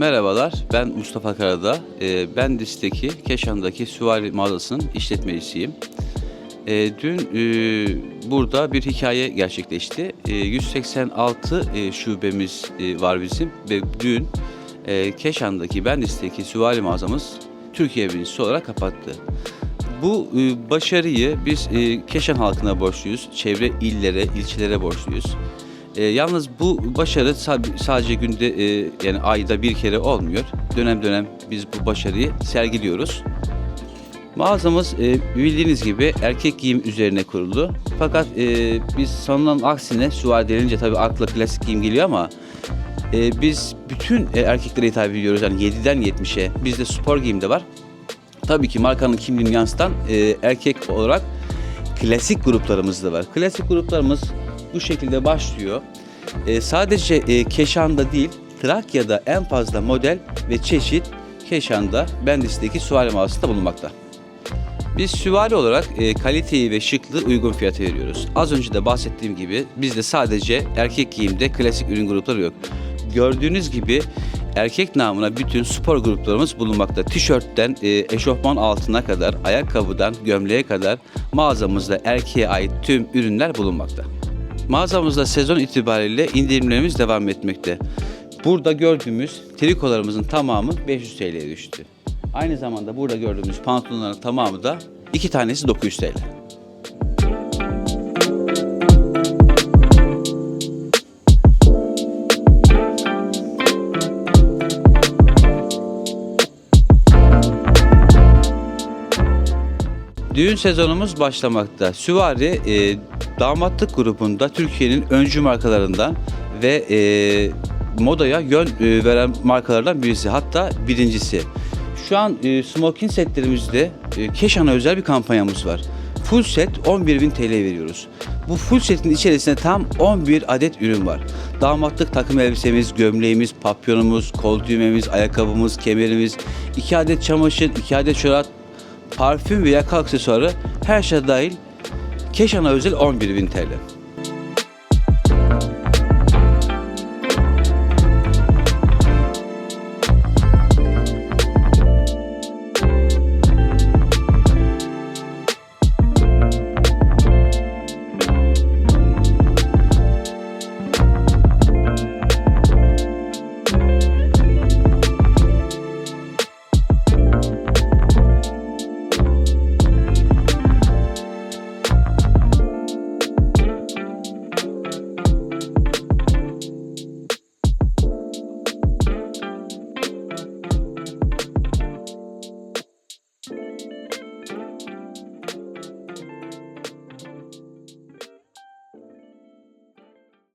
Merhabalar, ben Mustafa Karadağ. Ee, Ben Dis'teki Keşan'daki Süvari mağazasının işletmecisiyim. Ee, Dün e, burada bir hikaye gerçekleşti. Ee, 186 e, şubemiz e, var bizim ve dün e, Keşan'daki Bendis'teki Süvari mağazamız Türkiye birincisi olarak kapattı. Bu e, başarıyı biz e, Keşan halkına borçluyuz, çevre illere, ilçelere borçluyuz. E, yalnız bu başarı sa- sadece günde e, yani ayda bir kere olmuyor. Dönem dönem biz bu başarıyı sergiliyoruz. Mağazamız e, bildiğiniz gibi erkek giyim üzerine kuruldu. Fakat e, biz sanılan aksine süvari denince tabii akla klasik giyim geliyor ama e, biz bütün e, erkeklere hitap ediyoruz. Yani 7'den 70'e. Bizde spor giyim de var. Tabii ki markanın kimliğini yansıtan e, erkek olarak klasik gruplarımız da var. Klasik gruplarımız bu şekilde başlıyor. E, sadece e, Keşan'da değil, Trakya'da en fazla model ve çeşit Keşan'da, Bendis'teki süvari mağazasında bulunmakta. Biz süvari olarak e, kaliteyi ve şıklığı uygun fiyata veriyoruz. Az önce de bahsettiğim gibi bizde sadece erkek giyimde klasik ürün grupları yok. Gördüğünüz gibi erkek namına bütün spor gruplarımız bulunmakta. Tişörtten e, eşofman altına kadar, ayakkabıdan gömleğe kadar mağazamızda erkeğe ait tüm ürünler bulunmakta. Mağazamızda sezon itibariyle indirimlerimiz devam etmekte. Burada gördüğümüz trikolarımızın tamamı 500 TL'ye düştü. Aynı zamanda burada gördüğümüz pantolonların tamamı da iki tanesi 900 TL. Düğün sezonumuz başlamakta. Süvari e, damatlık grubunda Türkiye'nin öncü markalarından ve e, modaya yön e, veren markalardan birisi. Hatta birincisi. Şu an e, smoking setlerimizde e, Keşan'a özel bir kampanyamız var. Full set 11.000 TL veriyoruz. Bu full setin içerisinde tam 11 adet ürün var. Damatlık takım elbisemiz, gömleğimiz, papyonumuz, kol düğmemiz, ayakkabımız, kemerimiz, 2 adet çamaşır, 2 adet çorap, parfüm ve yaka aksesuarı her şey dahil Keşan'a özel 11.000 TL.